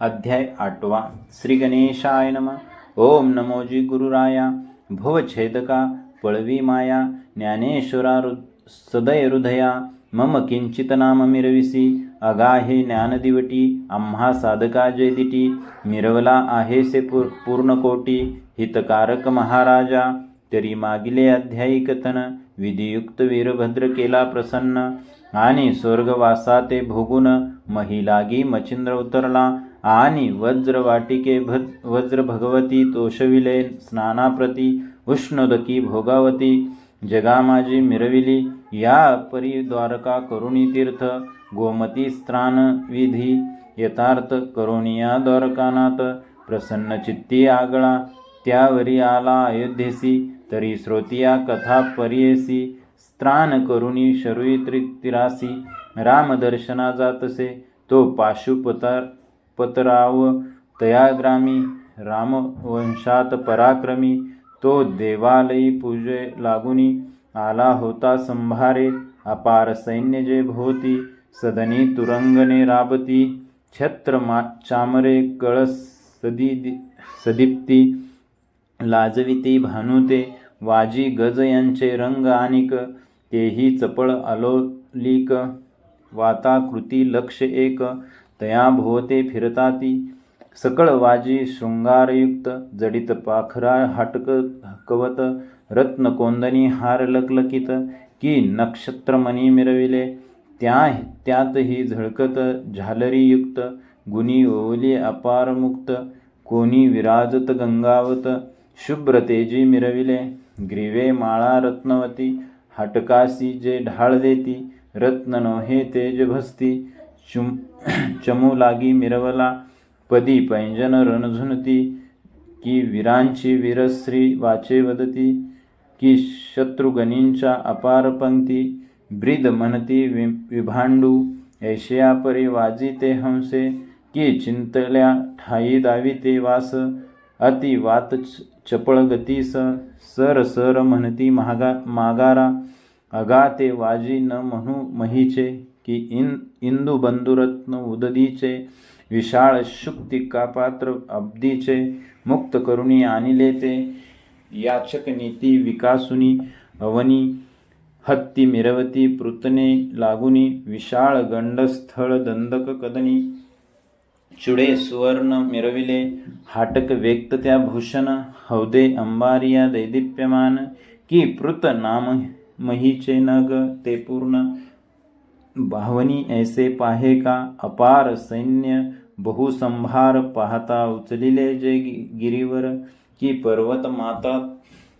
अध्याय आठवा. श्री गणेशाय नम. ओम नमोजी गुरुराया भवछेदका पळवी माया. ज्ञानेश्वरा हृ सदय हृदया मम किंचित नाम मिरविसी अगाहे ज्ञानदिवटी. आम्हा साधका जयदिटी मिरवला आहेसे पूर पूर्णकोटी. हितकारक महाराजा. तरी मागिले अध्यायी कथन. विधियुक्त वीरभद्र केला प्रसन्न. आणि स्वर्गवासा ते भोगून महिलागी मच्छिंद्र उतरला. आणि वज्रवाटिके भज भद वज्र भगवती तोषविले स्नानाप्रती उष्णोदकी भोगावती। जगामाजी मिरविली या परी द्वारका करुणी तीर्थ गोमती स्त्रान विधी यथार्थ करुणिया द्वारकानाथ प्रसन्न चित्ती आगळा त्यावरी आला अयोध्येसी तरी श्रोतिया कथा पर्येसी स्त्रान करुणी शरुई त्रिरासी रामदर्शना जातसे तो पाशुपतार पतराव तयाग्रामी रामवंशात पराक्रमी तो देवालयी पूजे लागुनी आला होता संभारे अपार सैन्य जे भोवती सदनी तुरंगने राबती छत्र मा चामरे कळस सदी सदीप्ती लाजविती भानुते वाजी गज यांचे रंग आणिक तेही चपळ अलोलिक वाताकृती लक्ष एक तया भोवते फिरताती। सकळ वाजी शृंगारयुक्त जडित पाखरा हटक कवत रत्न कोंदनी हार लकलकित की नक्षत्रमणी मिरविले। त्या त्यातही झळकत झालरीयुक्त गुणी ओवली अपारमुक्त कोणी विराजत गंगावत शुभ्र तेजी मिरविले। ग्रीवे माळा रत्नवती हटकासी जे ढाळ देती रत्न नोहे तेज भस्ती। चुम चमू लागी मिरवला पदी पैंजन रणझुनती की वीरांची वीरश्री वाचे वदती की शत्रुगणींच्या अपार पंक्ती ब्रीद म्हणती वि विभांडू ऐशिया वाजी वाजिते हंसे की चिंतल्या ठाई दाविते वास अति वात चपळ गतीस सर सर म्हणती महागा मागारा अगाते वाजी न म्हणू महीचे. की इन इंदू बंधुरत्न उददीचे विशाळ शुक्तिका पात्र अब्दीचे मुक्त करुणी आणिले ते याचक नीती विकासुनी अवनी हत्ती मिरवती पृतने लागुनी विशाळ गंडस्थळ दंदक कदनी चुडे सुवर्ण मिरविले हाटक व्यक्त त्या भूषण हौदे अंबारिया दैदिप्यमान की पृत नाम महीचे नग ते पूर्ण भावनी ऐसे पाहे का अपार सैन्य बहुसंभार पाहता उचलिले जे गिरीवर की पर्वत माता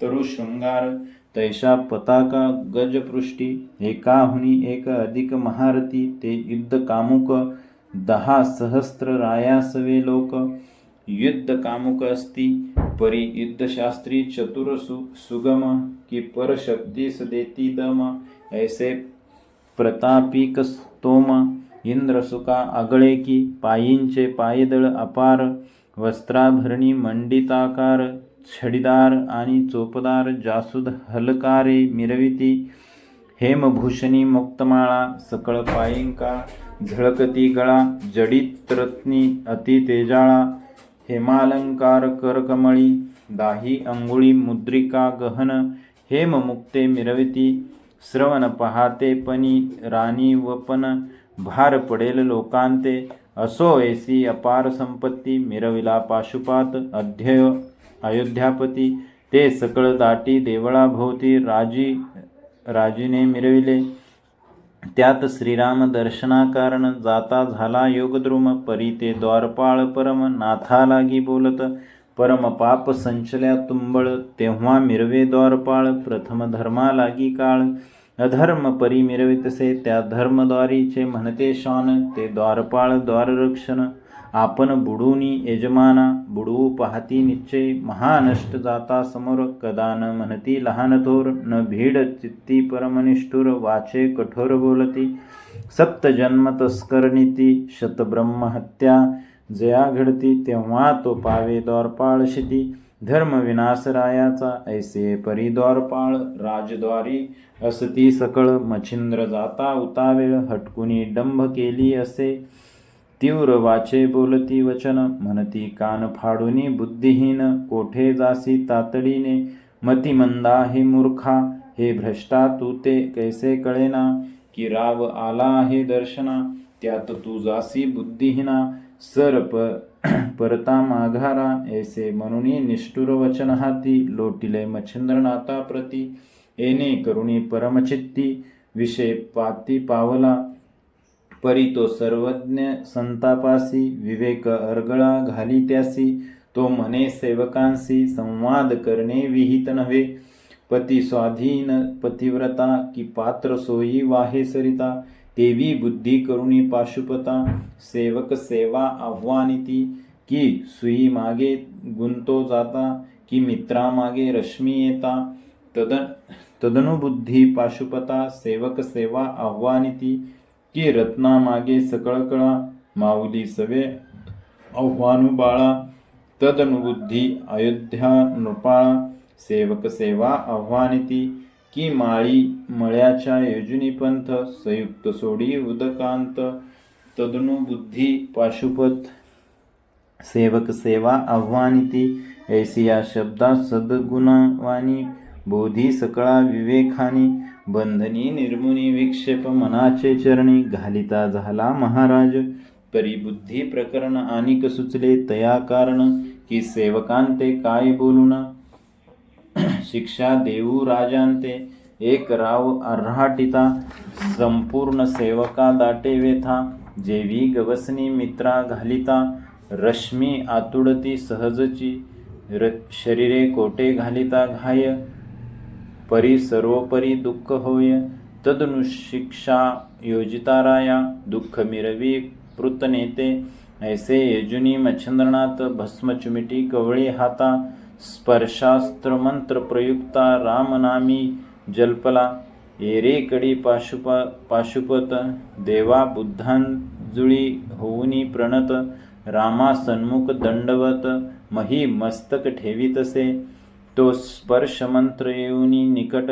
तरु शृंगार तैशा पताका गजपृष्टी एकाहुनी एक अधिक महारथी ते युद्ध कामुक दहा सहस्त्र रायासवे लोक युद्ध कामुक असती परी युद्धशास्त्री चतुर सु सुगम की परशब्दीस देती दम ऐसे प्रतापिक स्तोम इंद्रसुका आगळेकी पायींचे पायदळ अपार वस्त्राभरणी मंडिताकार छडीदार आणि चोपदार जासूद हलकारे मिरविती हेमभूषणी मुक्तमाळा सकळ पायिंका झळकती गळा जडित रत्नी अति तेजाळा हेमालंकार करकमळी दाही अंगुळी मुद्रिका गहन हेममुक्ते मिरविती श्रवण पहाते पणी राणी वपन भार पडेल लोकांते. असो ऐसी अपार संपत्ती मिरविला पाशुपात अध्यय अयोध्यापती. ते सकळ दाटी देवळाभोवती राजी राजीने मिरविले. त्यात श्रीराम दर्शनाकारण जाता झाला योगद्रुम परी ते द्वारपाळ परम नाथा लागी बोलत. परमपाप संचल्या तुंबळ तेव्हा मिरवे द्वारपाळ प्रथम धर्मा लागी काळ. अधर्म परी मिरवितसे त्या धर्मद्वारीचे म्हणते शान ते द्वारपाळ द्वाररक्षण. आपण बुडूनी यजमाना बुडवू पाहती निश्चय. महानष्ट जाता समोर कदा न म्हणती लहान थोर. न भीड चित्ती परमनिष्ठुर वाचे कठोर बोलती. सप्त जन्म तस्कर नीती शतब्रह्म हत्या. जया घडती तेव्हा तो पावे द्वारपाळ शिती. धर्मविनाशरायाचा ऐसे परिद्वारपाळ राजद्वारी असती सकळ. मच्छिंद्र जाता उतावेळ हटकुनी डंभ केली असे. तीव्र वाचे बोलती वचन म्हणती कान फाडूनी बुद्धिहीन. कोठे जासी तातडीने? मतिमंदा हे मूर्खा हे भ्रष्टा तू ते कैसे कळेना? की राव आला आहे दर्शना त्यात तू जासी बुद्धिहीना. सर प परता माघारा ऐसे म्हणूनही निष्ठुर वचन हाती लोटिले मच्छिंद्रनाथा प्रती येणे करुणी परमचित्ती विषय पाती पावला परी तो सर्वज्ञ संतापासी विवेक अर्गळा घाली त्यासी तो म्हणे सेवकांशी संवाद करणे विहित नव्हे पती स्वाधीन पतिव्रता की पात्र सोयी वाहे सरिता तेवी बुद्धी करुणी पाशुपता सेवक सेवा आव्हानिती की सुई मागे गुंतो जाता की मित्रामागे रश्मी येता. तद तदनुबुद्धी पाशुपता सेवक सेवा आव्हानिती की रत्नामागे सकळकळा माऊली सवे आव्हानुबाळा. तदनुबुद्धी अयोध्या नृपाळा सेवक सेवा आव्हानिती की माळी मळ्याच्या योजनी पंथ संयुक्त सोडी उदकांत तदनुबुद्धी पाशुपत सेवक सेवा आव्हानिती ऐसी या शब्दा सद्गुणवानी बोधी सकळा विवेखानी बंधनी निर्मुनी विक्षेप मनाचे चरणी घालिता झाला महाराज परिबुद्धी प्रकरण आनिक सुचले तया कारण की सेवकांते काय बोलू ना शिक्षा देऊ राजांते एक राव अर्हाटिता संपूर्ण सेवका दाटे वेथा जेवी गवसनी मित्रा घालिता रश्मी आतुडती सहजची र शरीरे कोटे घालिता घाय परी सर्वोपरी दुःख होय तदनु शिक्षा योजिता राया दुःख मिरवी पृत नेते ऐसे यजुनी मच्छंद्रनाथ भस्मचुमिटी कवळी हाता स्पर्शास्त्र मंत्र प्रयुक्ता रामनामी जल्पला एरेकडी पाशुप पाशुपत देवा बुद्धांजुळी होऊनी प्रणत रामा सन्मुख दंडवत मही मस्तक ठेवीतसे तो स्पर्श मंत्र येऊनी निकट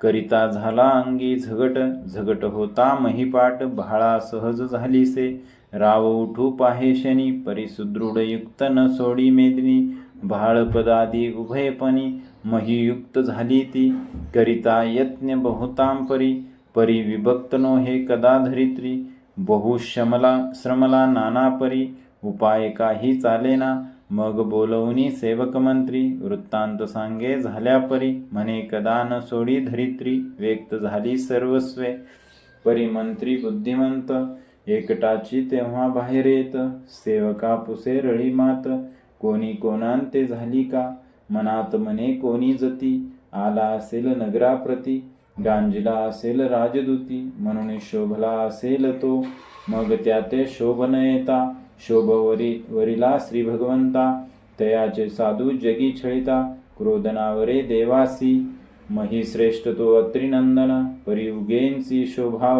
करिता झाला अंगी झगट झगट होता महिपाट भाळा सहज झालीसे राव उठू पाहे शनी परिसुदृढयुक्त न सोडी मेदिनी भाळपदादी उभयपणी महियुक्त झाली ती. करिता यत्न बहुतां परी परी विभक्त नो हे कदा धरित्री. बहुशमला श्रमला नाना परी उपाय काही चालेना. मग बोलवणी सेवक मंत्री वृत्तांत सांगे झाल्या परी म्हणे कदा न सोडी धरित्री व्यक्त झाली सर्वस्वे. परी मंत्री बुद्धिमंत एकटाची तेव्हा बाहेर येत. सेवका पुसे रळी मात. कोणी कोणांते झाली का? मनात मने कोणी जती? आला असेल नगराप्रती. गांजिला असेल राजदूती. म्हणून शोभला असेल तो. मग त्याते शोभ न येता शोभवरी वरिला श्री भगवंता. तयाचे साधू जगी छळिता क्रोधनावरे देवासी. मही श्रेष्ठ तो अत्रिनंदन परियुगेंसी शोभा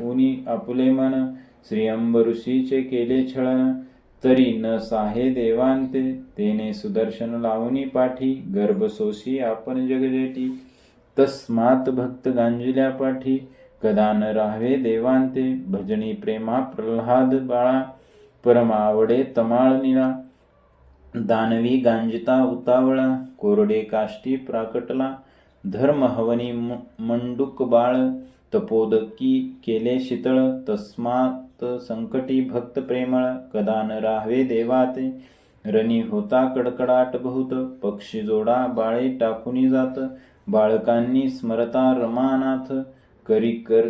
उनी आपुले मन. श्री अंब ऋषीचे केले छळन तरी न साहे देवांते तेने सुदर्शन लावणी पाठी गर्भसोशी आपण जगजेटी. तस्मात भक्त गांजिल्या पाठी कदा न राहावे देवांते भजनी प्रेमा प्रल्हाद बाळा परमावडे तमाळ निळा. दानवी गांजिता उतावळा कोरडे काष्टी प्राकटला. धर्म हवनी मंडूक बाळ तपोदकी केले शीतळ तस्मात संकटी भक्त प्रेमळ कदा न राहवे देवाते. रणी होता कडकडाट बहुत पक्षी जोडा बाळे टाकूनी जात. बाळकांनी स्मरता रमानाथ करी कर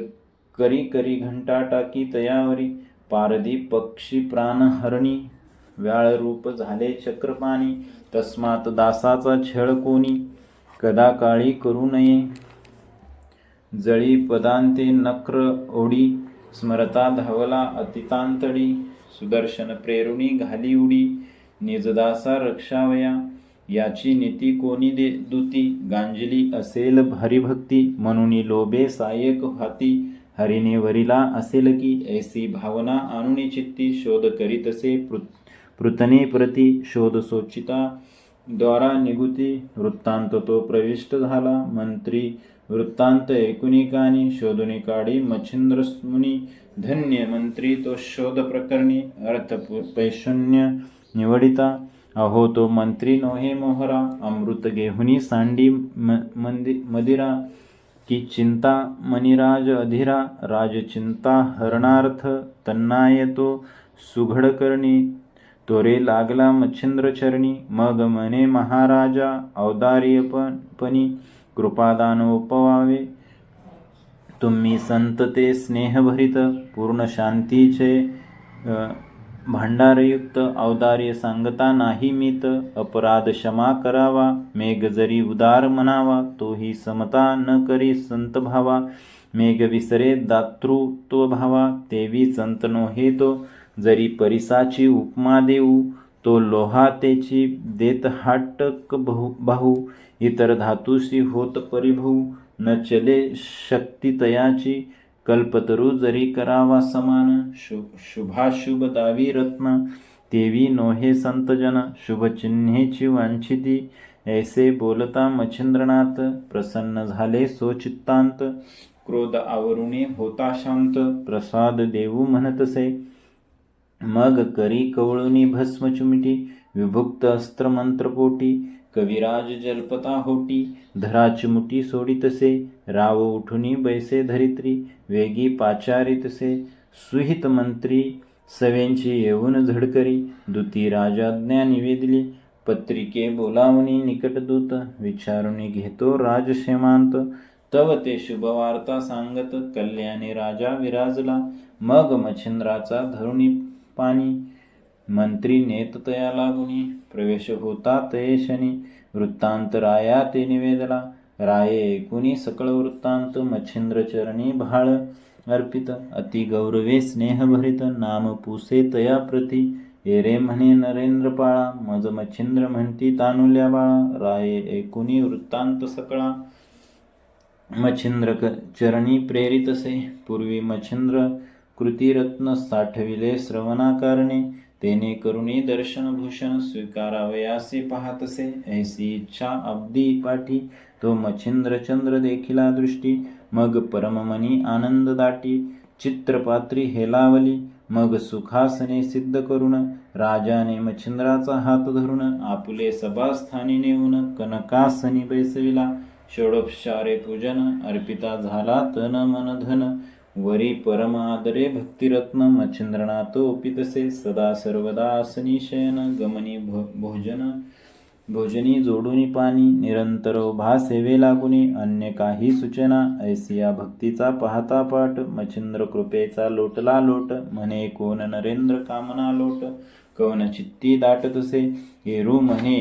करी करी घंटा टाकी तयावरी. पारदी पक्षी प्राणहरणी व्याळ रूप झाले चक्रपाणी. तस्मात दासाचा छळ कोणी कदा काळी करू नये. जळी पदांते नक्र ओढी स्मरता धावला अतितांतडी सुदर्शन प्रेरुणी घाली उडी निजदासा रक्षावया याची नीती कोणी दे दुती? गांजली असेल हरिभक्ती भक्ती म्हणून लोभे सायक हाती हरिने वरिला असेल की? ऐसी भावना आणून चित्ती शोध करीतसे असे पृतने प्रती शोध सोचिता द्वारा निगुती वृत्तांत तो प्रविष्ट झाला मंत्री वृत्तांत एकुनिकानी शोधुनी काढी मच्छिंद्र मुनी धन्य मंत्री तो शोध प्रकरणी अर्थ पैशून्य निवडिता। अहो तो मंत्री नोहे मोहरा अमृत गेहुनी सांडी म मंदि मदिरा की चिंता मणिराज अधिरा राजचिंता हरणार्थ तन्नाय तो सुघड करणी तोरे लागला मच्छिंद्र चरणी मग मने महाराजा औदार्यपणी कृपादान उपवावे तुम्ही संत ते स्नेहभरित पूर्ण शांतीचे भांडारयुक्त औदार्य सांगता नाही मीत अपराध क्षमा करावा मेघ जरी उदार म्हणावा तोही समता न करी संत भावा मेघ विसरे दातृत्व भावा तेवी संत नोहे तो जरी परिसाची उपमा देऊ तो लोहा तेची देत हाटक बहु बाहू इतर धातुशी होत परिभू न चले शक्ती तयाची कल्पतरू जरी करावा समान शु शुभाशुभ दावी रत्न तेवी नोहे संतजन शुभचिन्हेची वांछिती ऐसे बोलता मच्छिंद्रनाथ प्रसन्न झाले सोचित्तांत क्रोध आवरुणे होता शांत प्रसाद देऊ म्हणतसे मग करी कवळुनी भस्म चुमिटी विभुक्त अस्त्र मंत्रपोटी कविराज जलपता होटी धरा चिमुटी सोडितसे राव उठुनी बैसे धरित्री वेगी पाचारितसे सुहित मंत्री सवेंची येऊन झडकरी दुती राजाज्ञा निवेदली पत्रिके बोलावणी निकटदूत विचारुनी घेतो राजक्षेमांत तव ते शुभवार्ता सांगत कल्याणी राजा विराजला मग मच्छिंद्राचा धरुणी पाणी. मंत्री नेत तया लागुनी प्रवेश होता तयेशनी वृत्तांत राया ते निवेदला. राये ऐकुनी सकळ वृत्तांत मच्छिंद्र चरणी भाळ अर्पित. अति गौरवे स्नेहभरित नाम पुसे तया प्रती. एरे म्हणे नरेंद्र पाळा मज मच्छिंद्र म्हणती तानुल्या बाळा. राये ऐकुनी वृत्तांत सकळा. मच्छिंद्र चरणी प्रेरितसे पूर्वी मच्छिंद्र कृतिरत्न साठविले श्रवणाकारणे तेने करुणी दर्शन भूषण स्वीकारावयासे पाहतसे. ऐसी इच्छा अब्दी पाठी तो मच्छिंद्र चंद्र देखिला दृष्टी मग परममनी आनंद दाटी चित्रपात्री हेलावली मग सुखासने सिद्ध करून राजाने मच्छिंद्राचा हात धरून आपुले सभास्थानी नेऊन कनकासनी बैसविला. षोडोपचारे पूजन अर्पिता झाला तन मन धन वरी परमादरे भक्तिरत्न मच्छिंद्रनाथ तसे सदा सर्वदा आसनी शयन गमनी भो- भोजन भोजनी जोडूनी पाणी निरंतर भा सेवे लागुनी अन्य काही सूचना ऐसिया भक्तीचा पाहता पाठ मच्छिंद्र कृपेचा लोटला लोट म्हणे कोण नरेंद्र कामना लोट कवन चित्ती दाटतसे हेरू म्हणे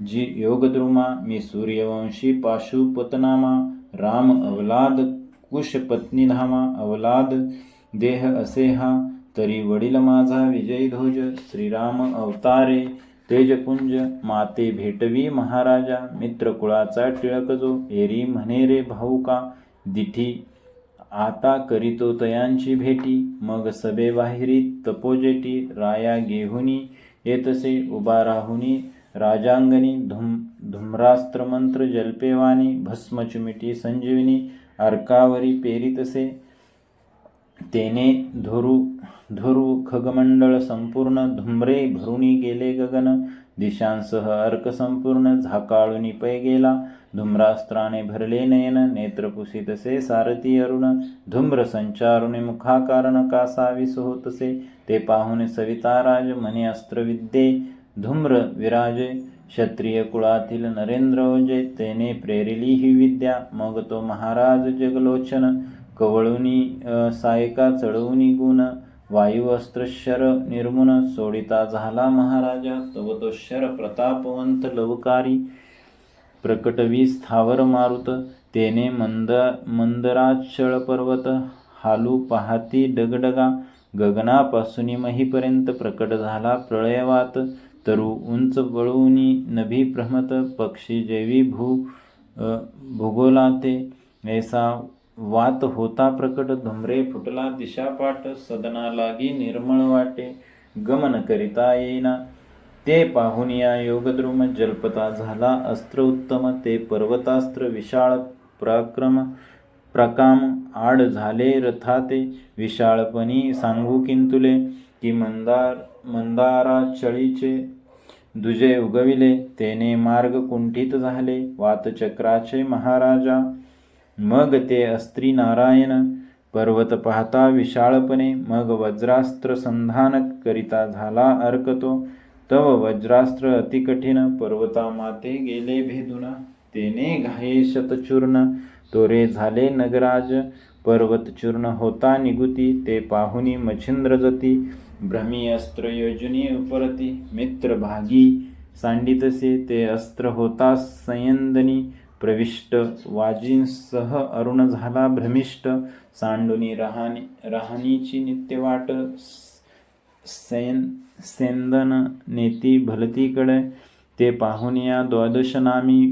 जी योगद्रुमा मी सूर्यवंशी पाशुपतनामा राम अवलाद कुश पत्नी धामा अवलाद देह असे हा तरी वडील माझा विजयी ध्वज श्रीराम अवतारे तेजपुंज माते भेटवी महाराजा मित्र कुळाचा टिळक जो एरी म्हणे रे भाऊ का? दिठी आता करीतो तयांची भेटी मग सभे बाहेरी तपोजेटी राया गेहुनी येतसे उभा राहुनी राजांगणी धुम धुम्रास्त्रमंत्र जल्पेवानी भस्मचुमिटी संजीवनी अर्कावरी पेरितसे. तेने धुरु धुरु खगमंडळ संपूर्ण धुम्रे भरुणी गेले गगन. दिशांसह अर्क संपूर्ण झाकाळुनी पै गेला. धुम्रास्त्राने भरले नयन नेत्र पुसितसे सारथी अरुण. धुम्र संचारुणे मुखाकारण कासाविस होतसे ते पाहुणे सविताराज म्हणे अस्त्रविद्ये. धुम्र विराजे क्षत्रिय कुळातील नरेंद्र ओजे तेने प्रेरिली ही विद्या. मग तो महाराज जगलोचन कवळुनी सायका चढवुनी गुण वायू अस्त्र शर निर्मुन सोडिता झाला महाराजा. तव तो शर प्रतापवंत लवकारी प्रकटवी स्थावर मारुत. तेने मंद मंदराचळ पर्वत हालू पाहती डगडगा. गगनापासून महीपर्यंत प्रकट झाला प्रळयवात तरु उंच वळूनी नभी प्रहमत पक्षी जैवी भू भूगोलाते ऐसा वात होता प्रकट धुमरे फुटला दिशापाट सदना लागी निर्मळ वाटे गमन करिता येईना ते पाहून या योगद्रुम जल्पता झाला अस्त्र उत्तम ते पर्वतास्त्र विशाळ प्राक्रम प्रकाम आड झाले रथाते विशाळपणी सांगू किंतुले की मंदार मंदारा चळीचे दुजे उगविले तेने मार्ग कुंठित झाले वातचक्राचे महाराजा. मग ते अस्त्री नारायण पर्वत पाहता विशाळपणे मग वज्रास्त्र संधान करिता झाला अर्कतो. तव वज्रास्त्र अतिकठीण पर्वता माते गेले भेदुना. तेने घाये शतचूर्ण तोरे झाले नगराज. पर्वत चूर्ण होता निगुती ते पाहुनी मच्छिंद्र जती भ्रमी अस्त्र योजनी उपरती मित्र भागी सांडितसे ते अस्त्र होता संयंदनी प्रविष्ट वाजींसह अरुण झाला भ्रमिष्ट सांडुनी रहाणी रहानीची नित्यवाट सैन सेंदन नेती भलतीकडे ते पाहुनिया द्वादशनामी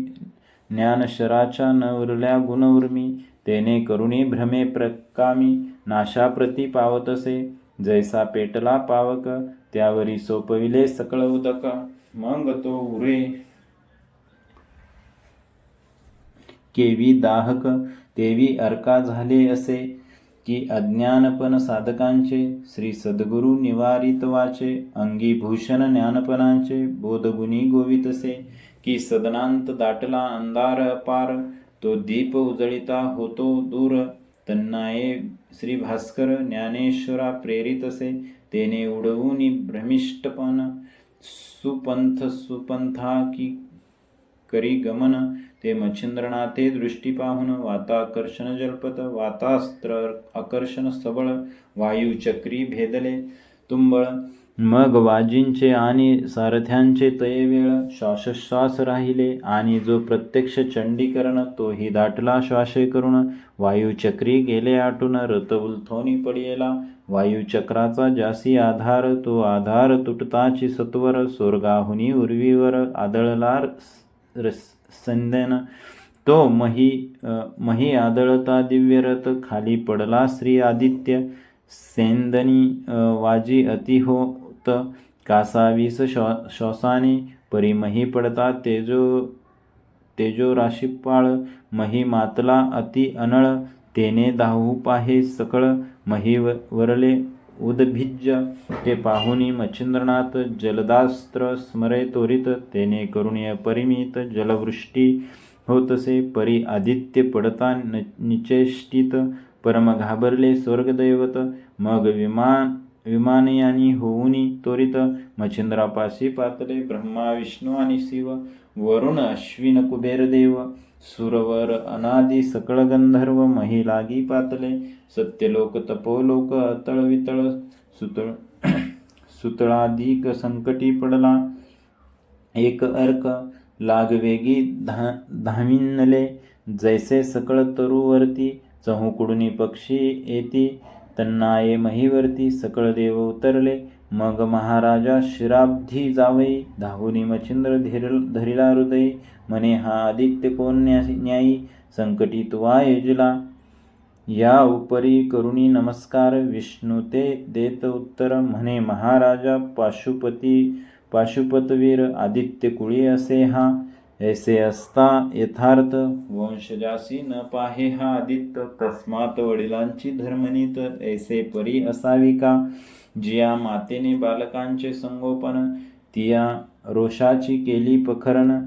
ज्ञानशराच्या न उरल्या गुणउर्मी तेने करुणी भ्रमे प्रकामी नाशाप्रती पावतसे जैसा पेटला पावक त्यावरी सोपविले सकळ उदक. मग तो उरे. केवी दाहक तेवी अर्का झाले असे की अज्ञानपण साधकांचे श्री सद्गुरु निवारितवाचे अंगी भूषण ज्ञानपणांचे बोधगुणी गोवितसे की सदनांत दाटला अंधार अपार तो दीप उजळिता होतो दूर. तन्नाये श्री भास्कर ज्ञानेश्वरा प्रेरितसे तेने उडवून भ्रमिष्टपण सुपंथ सुपंथा की करी गमन. ते मच्छिंद्रनाथे दृष्टी पाहून. वाताकर्षण जल्पत. वातास्त्र आकर्षण सबळ. वायू चक्री भेदले. तुंबळ मग वाजींचे आणि सारथ्यांचे तये वेळ श्वासश्वास राहिले आणि जो प्रत्यक्ष चंडीकरण तोही दाटला श्वासे करून वायुचक्री गेले आटून रथ उलथोनी पडियला. वायुचक्राचा जासी आधार तो आधार तुटताची सत्वर स्वर्गाहुनी उर्वीवर आदळला संदेन. तो मही मही आदळता दिव्यरथ खाली पडला श्री आदित्य. सेंदनी वाजी अति हो, कासावीस श्वा श्वासाने परी मही पडता तेजो तेजो राशीपाळ मही मातला अति अनळ तेने दाहू पाहे सकळ मही व- वरले उदभिज्य ते पाहुनी मच्छिंद्रनाथ जलदास्त्र स्मरे त्वरित तेने करुणीय परिमित जलवृष्टी होतसे परी आदित्य पडता न निचेष्टित परम घाबरले स्वर्गदैवत मग विमान विमानयानी होऊनी त्वरित मच्छिंद्रापाशी पातले ब्रह्मा विष्णू आणि शिव वरुण अश्विन कुबेरदेव सुरवर अनादी सकळ गंधर्व महिलागी पातले सत्यलोक तपोलोक अतळ वितळ सुतळ सुतळाधिक संकटी पडला. एक अर्क लागवेगी धा धाविनले जैसे सकळ तरुवरती चहूकडुनी पक्षी येती तन्नाये महीवरती सकळ देव उतरले. मग महाराजा शिराब्धी जावई धावुनी मच्छिंद्र धीर धरिला हृदयी म्हणे हा आदित्य कोण न्यायी? संकटी तुवा योजला या उपरी करुणी नमस्कार. विष्णू ते देत उत्तर. म्हणे महाराजा पाशुपती पाशुपतवीर आदित्य कुळी असे हा. ऐसे असता यथार्थ वंशजासी न पाहे हा आदित्य. तस्मात वडिलांची धर्मनीत ऐसे परी असावी का? जिया मातेने बालकांचे संगोपन तिया रोषाची केली पखरण.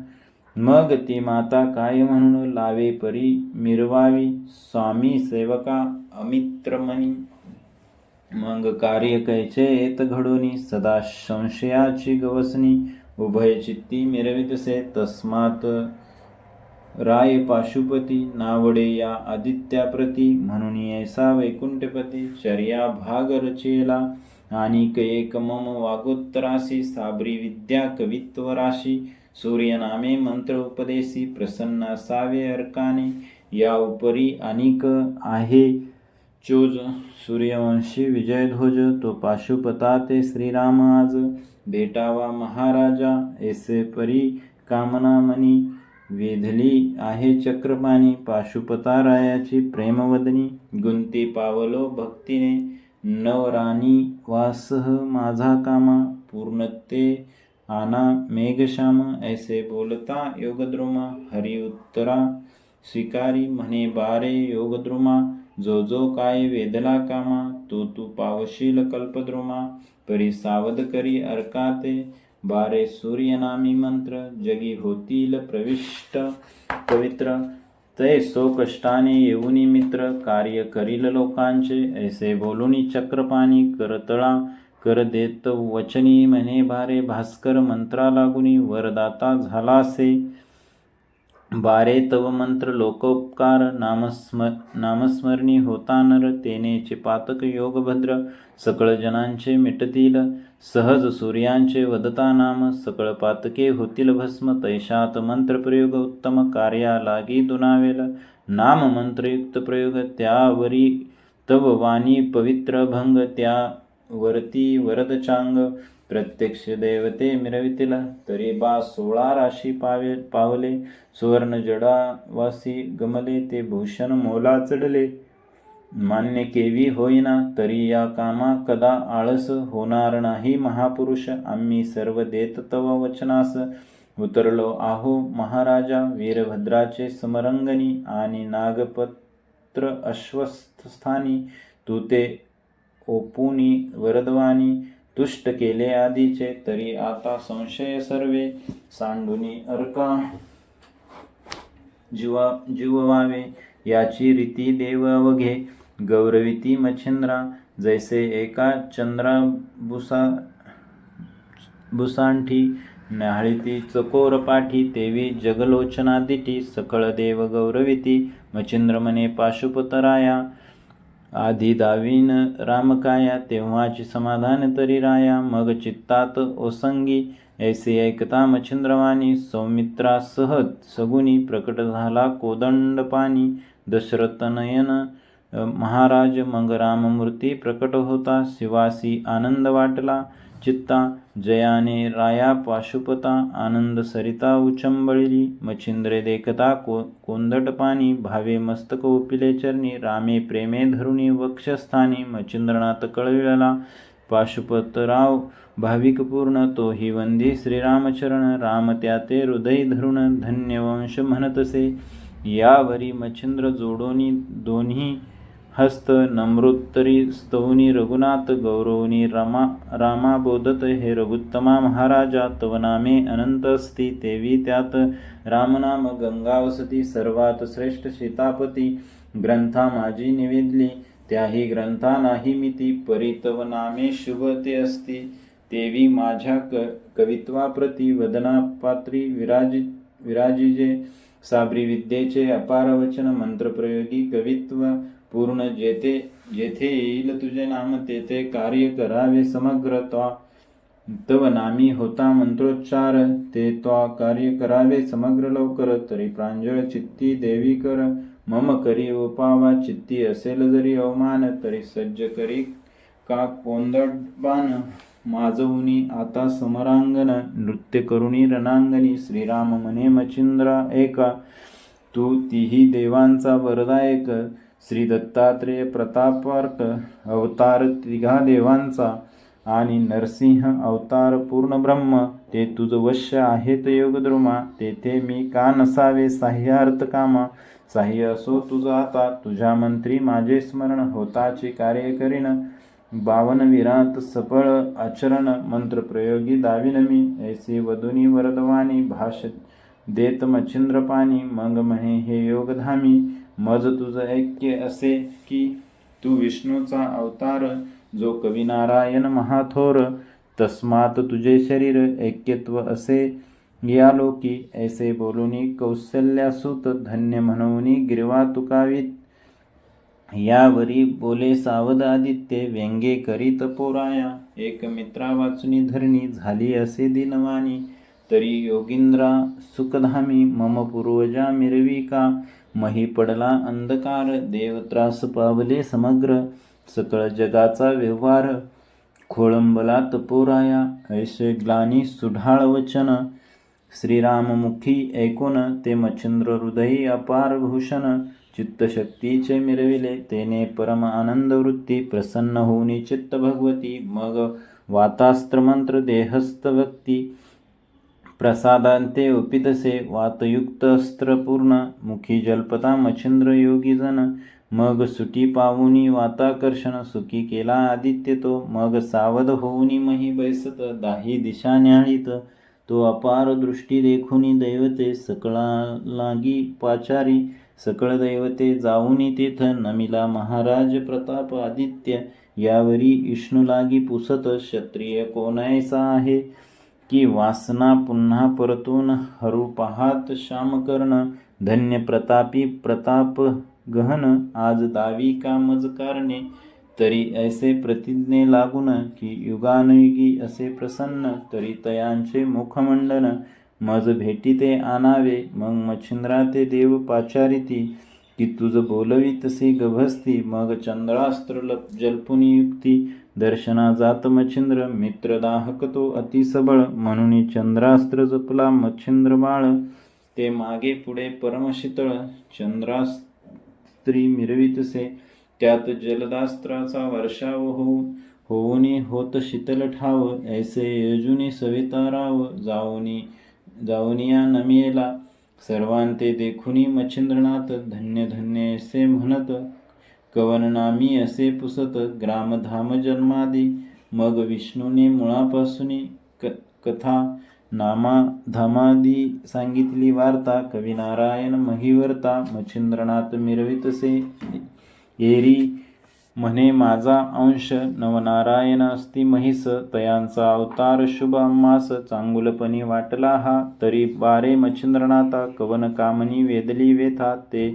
मग ती माता काय म्हणून लावे परी मिरवावी? स्वामी सेवका अमित्रमणी. मग कार्य कैचे येत घडोनी? सदा संशयाची गवसनी उभयचित्ती मिरवितसे तस्मात राय पाशुपती नावडे या आदित्याप्रती म्हणून ऐसा वैकुंठपती चर्या भाग रचेला आणि एक मम वागोत्तरासी साबरी विद्या कवित्व राशी सूर्यनामे मंत्र उपदेशी प्रसन्न असावे अर्काने या उपरी अनेक आहे चोज सूर्यवंशी विजयध्वज तो पाशुपता ते श्रीराम आज भेटावा महाराजा ऐसे परी कामना मनी वेधली आहे चक्रपाणी पाशुपता रायाची प्रेमवदनी. गुंती पावलो भक्तीने. नवराणी वासह माझा कामा. पूर्णते आना मेघश्याम. ऐसे बोलता योगद्रोमा. हरि उत्तरा. स्वीकारी म्हणे बारे योगद्रुमा. जो जो काय वेदला कामा तो तू पावशील कल्पद्रुमा. परी सावध करी अर्काते बारे सूर्यनामी मंत्र जगी होतील प्रविष्ट पवित्र. तय सो कष्टाने येऊनी मित्र कार्य करील लोकांचे ऐसे बोलूनी चक्रपाणी करतळा कर देत वचनी म्हणे भारे भास्कर मंत्रा लागुनी वरदाता झालासे. बारे तव मंत्र लोकोपकार नामस्म नामस्मरणी होता नर तेनेचे पातक योगभद्र सकळ जनांचे मिटतील सहज सूर्यांचे वदता नाम सकळ पातके होतील भस्म तैशात मंत्रप्रयोग उत्तम कार्या लागी दुनावेल नाम मंत्रयुक्त प्रयोग त्यावरी तव वाणी पवित्र भंग त्या वरती वरदचांग प्रत्यक्ष देवते मिरवितीला तरी बा सोळा राशी पावे पावले सुवर्ण जडावासी गमले ते भूषण मोला चढले. मान्य केवी होईना तरी या कामा कदा आळस होणार नाही महापुरुष आम्ही सर्व देत तव वचनास. उतरलो आहो महाराजा वीरभद्राचे समरंगणी आणि नागपत्र अश्वस्थानी तू ते ओपुनी वरदवानी तुष्ट केले आधीचे तरी आता संशय सर्वे सांडुनी अर्का. जीवा जीववावे याची रीती देव अवघे. गौरविती मच्छिंद्रा जैसे एका चंद्रा बुसा बुसांठी. न्याहळीती चकोर पाठी तेवी जगलोचना सकळ देव गौरविती. मच्छिंद्र पाशुपतराया. आधी दावीन रामकाया तेव्हाची समाधान तरी राया. मग चित्तात ओसंगी ऐसे ऐकता मच्छिंद्रवाणी सौमित्रासह सगुनी प्रकट झाला कोदंड पाणी. दशरथनयन महाराज मग राममूर्ती प्रकट होता. शिवासी आनंद वाटला. चित्ता जयाने राया पाशुपता आनंद सरिता उचंबळली मच्छिंद्रे देखता को कोंदट पाणी भावे मस्तक उपिले चरणी रामे प्रेमे धरुणी वक्षस्थानी मच्छिंद्रनाथ कळविळला पाशुपतराव भाविक पूर्ण तो हि वंदी श्रीरामचरण राम त्या ते हृदय धरुण धन्यवंश म्हणतसे यावरी मच्छिंद्र जोडोनी दोन्ही हस्त नम्रोत्तरी स्तवनी रघुनाथ गौरवनी रमा रामा बोधत हे रघुत्तमा महाराजा तव नामे अनंत असती तेवी त्यात रामनाम गंगावसती सर्वात श्रेष्ठ सीतापती ग्रंथा माझी निवेदली त्याही ग्रंथा नाही मिती परितव नामे शुभ ते असती तेवी माझ्या क कवित्वाप्रती वदनापात्री विराजि विराजिजे साबरी विद्येचे अपार वचन मंत्रप्रयोगी कवित्व पूर्ण जेथे जेथे येईल तुझे नाम तेथे कार्य करावे. समग्र त्वा तव नामी होता मंत्रोच्चार. ते त्वा कार्य करावे. समग्र लवकर तरी प्रांजळ चित्ती देवी कर. मम करी उपावा चित्ती असेल जरी अवमान तरी सज्ज करी का कोंदडबान. माजवुनी आता समरांगण नृत्य करुणी रणांगणी. श्रीराम मने मचिंद्रा एका तू तिही देवांचा वरदायक. श्री दत्तात्रेय प्रतापार्क अवतार तिघा देवांचा आणि नरसिंह अवतार पूर्ण ब्रह्म ते तुझ वश्य आहेत योगद्रुमा तेथे मी का नसावे? साह्यार्थ कामा? साह्य असो तुझा आता तुझ्या मंत्री माझे स्मरण होताचे कार्य करीन. बावन विरात सफळ आचरण मंत्रप्रयोगी दाविन मी. ऐसे वधुनी वरदवानी भाष देत मच्छिंद्रपाणी मग म्हणे हे योगधामी मज तुझं ऐक्य असे की तू विष्णूचा अवतार जो कवी नारायण महाथोर तस्मात तुझे शरीर ऐक्यत्व असे. या लोकी ऐसे बोलूनी कौशल्यासुत धन्य म्हणूनी गिरवा तुकावीत. यावरी बोले सावध आदित्य व्यंगे करीत पोराया. एक मित्रा वाचुनी धरणी झाली असे दिनवाणी. तरी योगिंद्रा सुखधामी मम पूर्वजा मिरविका मही पडला अंधकार देवत्रास पावले समग्र सकळ जगाचा व्यवहार खोळंबला तपोराया ऐसे ग्लानी सुढाळ वचन श्रीराममुखी ऐकून ते मच्छिंद्र हृदयी अपार भूषण चित्तशक्तीचे मिरविले तेने परम आनंद वृत्ती प्रसन्न होऊनी चित्त भगवती मग वातास्त्रमंत्र देहस्थ व्यक्ती प्रसादांते उपितसे वातयुक्त अस्त्रपूर्ण मुखी जल्पता मच्छिंद्र योगी जन। मग सुटी पाहुनी वाताकर्षण सुखी केला आदित्य तो। मग सावध होऊनी मही बैसत दाही दिशा न्याळीत। तो अपार दृष्टी देखुनी दैवते सकळा लागी पाचारी। सकळ दैवते जाऊनी तिथ नमिला महाराज प्रताप आदित्य। यावरी इष्णू लागी पुसत क्षत्रिय कोणायसा आहे? की वासना पुन्हा परतून हरू पाहात श्यामकर्ण धन्य प्रतापी प्रताप गहन आज दावी का मज कारणे तरी ऐसे प्रतिज्ञे लागून की युगानुयुगी असे प्रसन्न तरी तयांचे मुखमंडन मज भेटी ते आणावे मग मच्छिंद्रा ते देव पाचारिती की तुझ बोलवी तसे गभस्ती मग चंद्रास्त्र लप जल्पुनी युक्ती दर्शना जात मच्छिंद्र मित्र दाहक तो अतिसबळ म्हणून चंद्रास्त्र जपला मच्छिंद्र बाळ. ते मागे पुढे परमशीतळ चंद्रास्त्री मिरवितसे त्यात जलदास्त्राचा वर्षाव होऊन होऊनी होत शीतल ठाव ऐसे यजुनी सविताराव जाऊनी जाऊनिया नमियेला. सर्वांते देखुनी मच्छिंद्रनाथ धन्य धन्य ऐसे म्हणत कवननामी असे पुसत ग्रामधाम जन्मादी. मग विष्णूने मुळापासून क कथा नामा धामादी सांगितली वार्ता कविनारायण महिवर्ता मच्छिंद्रनाथ मिरवितसे. एरी म्हणे माझा अंश नवनारायण असती महिस तयांचा अवतार शुभ अम्मास चांगुलपणी वाटला हा तरी बारे मच्छिंद्रनाथा कवन कामनी वेदली वेथा ते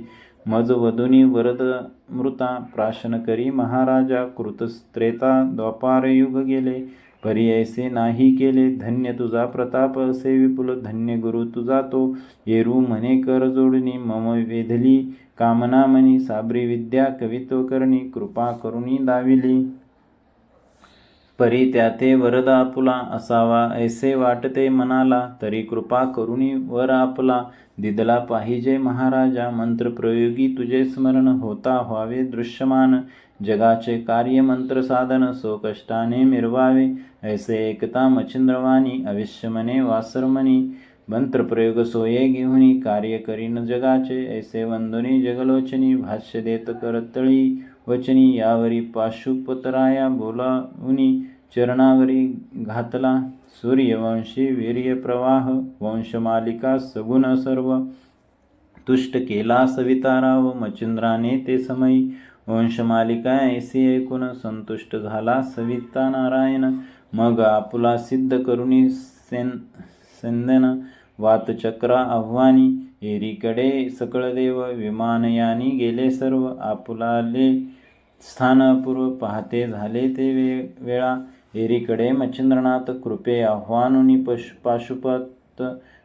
मज वधुनी वरद मृता प्राशन करी महाराजा कृतस्त्रेता द्वापार युग गेले. परी ऐसे नाही केले धन्य तुझा प्रताप असे विपुल धन्य गुरु तुझा तो. येरू म्हणे कर जोडणी मम वेधली. कामना मनी साबरी विद्या कवित्व करणी कृपा करुणी दाविली. परी त्या ते वरद आपुला असावा ऐसे वाटते मनाला तरी कृपा करुणी वर आपला. दिदला पाहिजे महाराजा मंत्रप्रयोगी तुझे स्मरण होता व्हावे दृश्यमान. जगाचे कार्य मंत्र साधन सो कष्टाने मिरवावे ऐसे एकता मच्छिंद्रवाणी अविष्यमने वासरमणी. मंत्रप्रयोग सोये घेऊनी कार्य करीन जगाचे ऐसे वंदुनी जगलोचनी भाष्य देत करतळी. वचनी यावरी पाशुपतराया बोलावनी चरणावरी घातला. सूर्यवंशी वीर्य प्रवाह वंशमालिका सगुण सर्व. तुष्ट केला सविताराव मच्छिंद्राने ते समयी. वंशमालिका ऐसे ऐकून संतुष्ट झाला सविता नारायण. मग आपुला सिद्ध करुणी सेन सेंदन वातचक्रा आव्हानी. एरीकडे सकळ देव विमानयानी गेले सर्व. आपुलाले स्थानपूर्व पाहते. झाले ते वे वेळा. एरीकडे मच्छिंद्रनाथ कृपे आव्हानुनी पशु पाशुपत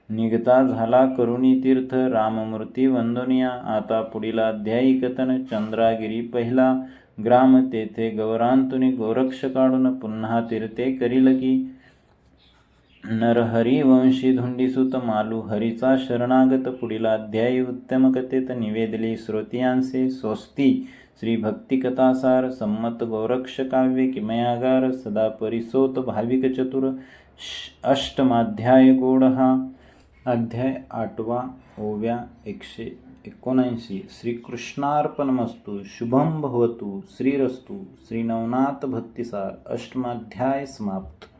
निघता. झाला करुणी तीर्थ. राममूर्ती वंदनिया. आता पुढील अध्यायी कथन. चंद्रागिरी पहिला ग्राम. तेथे गौरांतुनी गोरक्ष काढून पुन्हा तीर्थे करील की नरहरी वंशी धुंडीसुत मालू हरीचा शरणागत पुढील अध्यायी उत्तम कथेत निवेदली श्रोतियांसे स्वस्ती श्री भक्तिकथासार संमत गोरक्ष काव्य किमयागार सदा परिसोत भाविक चतुर अष्टमाध्याय गोड हा अध्याय आठवा ओव्या एकशे एकोणऐंशी. श्रीकृष्णार्पणमस्तु शुभम भवतु श्रीरस्तु श्री नवनाथ भक्तिसार अष्टमाध्याय समाप्त.